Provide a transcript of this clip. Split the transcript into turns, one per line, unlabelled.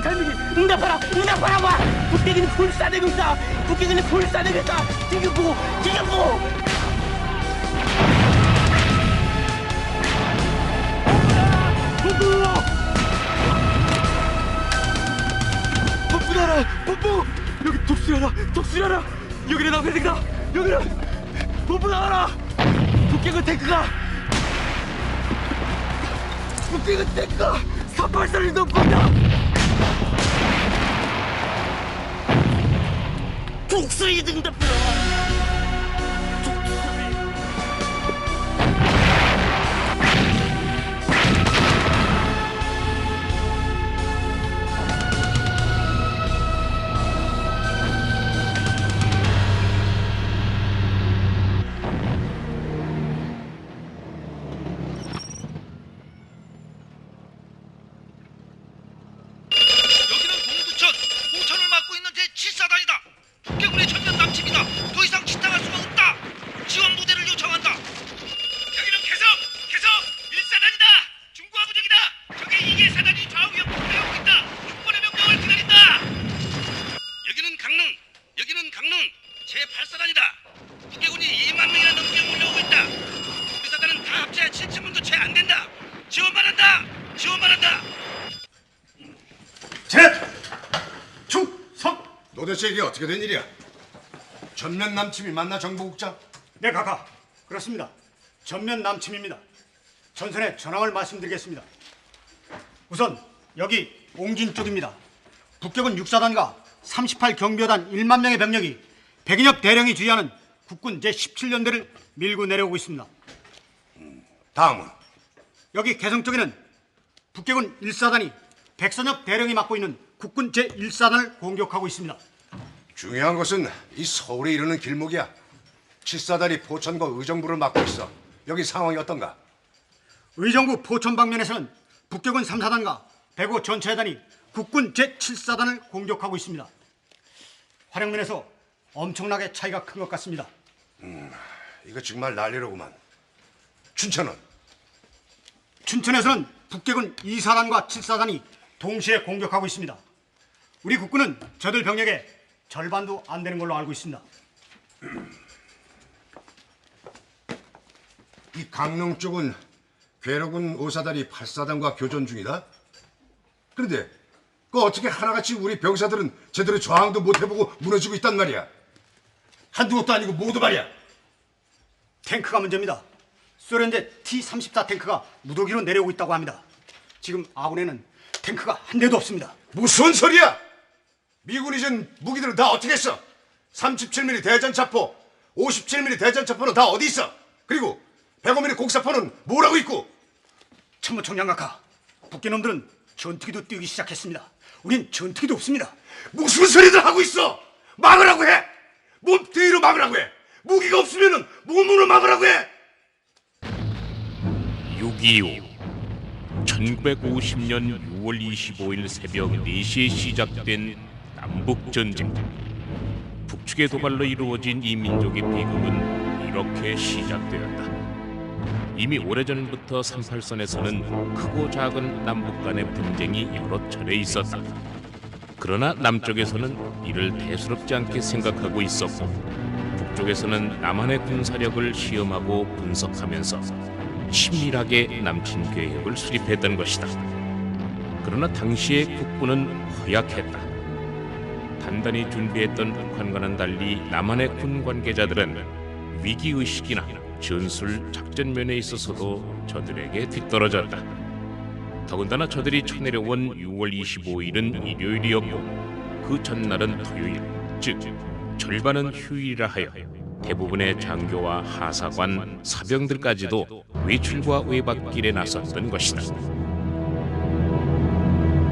봐라 누나 바라봐 북대기는 불사되고 있다 북대기는 불사되고 있다 지금 보고 지금 보고
본부! 본부 나라! 본부! 여기 독수리하라! 독수리하라! 여기는 남편이다! 여기는 본부 나와라! 북경은 탱크가! 북경은 탱크가! 383을 넘고 있다!
독수리 등답하라
도대체 이게 어떻게 된 일이야? 전면 남침이 맞나 정보국장?
네, 각하. 그렇습니다. 전면 남침입니다. 전선의 전황을 말씀드리겠습니다. 우선 여기 옹진 쪽입니다. 북격은 6사단과 38 경비여단 1만 명의 병력이 백인엽 대령이 주의하는 국군 제17연대를 밀고 내려오고 있습니다.
다음은
여기 개성 쪽에는 북격은 1사단이 백선엽 대령이 맡고 있는 국군 제1사단을 공격하고 있습니다.
중요한 것은 이 서울에 이르는 길목이야. 칠사단이 포천과 의정부를 맡고 있어. 여기 상황이 어떤가?
의정부 포천 방면에서는 북격은 3사단과 배고 전차여단이 국군 제7사단을 공격하고 있습니다. 활용면에서 엄청나게 차이가 큰 것 같습니다.
이거 정말 난리로구만. 춘천은
춘천에서는 북격은 2사단과 7사단이 동시에 공격하고 있습니다. 우리 국군은 저들 병력의 절반도 안 되는 걸로 알고 있습니다.
이 강릉 쪽은 괴로군 오사단이 8사단과 교전 중이다. 그런데 그 어떻게 하나같이 우리 병사들은 제대로 저항도 못 해보고 무너지고 있단 말이야. 한두 곳도 아니고 모두 말이야.
탱크가 문제입니다. 소련제 T-34 탱크가 무더기로 내려오고 있다고 합니다. 지금 아군에는 탱크가 한 대도 없습니다.
무슨 소리야? 미군이 준 무기들은 다 어떻게 했어? 37mm 대전차포, 57mm 대전차포는 다 어디 있어? 그리고 105mm 곡사포는 뭐라고 있고?
참모총장 각하, 북괴놈들은 전투기도 뛰기 시작했습니다. 우린 전투기도 없습니다.
무슨 소리들 하고 있어? 막으라고 해! 몸 뒤로 막으라고 해! 무기가 없으면은 몸으로 막으라고 해!
6.25 1950년 6월 25일 새벽 4시에 시작된 남북 전쟁 북측의 도발로 이루어진 이 민족의 비극은 이렇게 시작되었다 이미 오래전부터 38선에서는 크고 작은 남북 간의 분쟁이 여러 차례 있었다 그러나 남쪽에서는 이를 대수롭지 않게 생각하고 있었고 북쪽에서는 남한의 군사력을 시험하고 분석하면서 치밀하게 남친 계획을 수립했던 것이다. 그러나 당시의 국군은 허약했다. 단단히 준비했던 북한과는 달리 남한의 군 관계자들은 위기 의식이나 전술 작전면에 있어서도 저들에게 뒤떨어졌다. 더군다나 저들이 쳐내려온 6월 25일은 일요일이었고 그 전날은 토요일, 즉 절반은 휴일이라 하여 대부분의 장교와 하사관, 사병들까지도 외출과 외박길에 나섰던 것이다.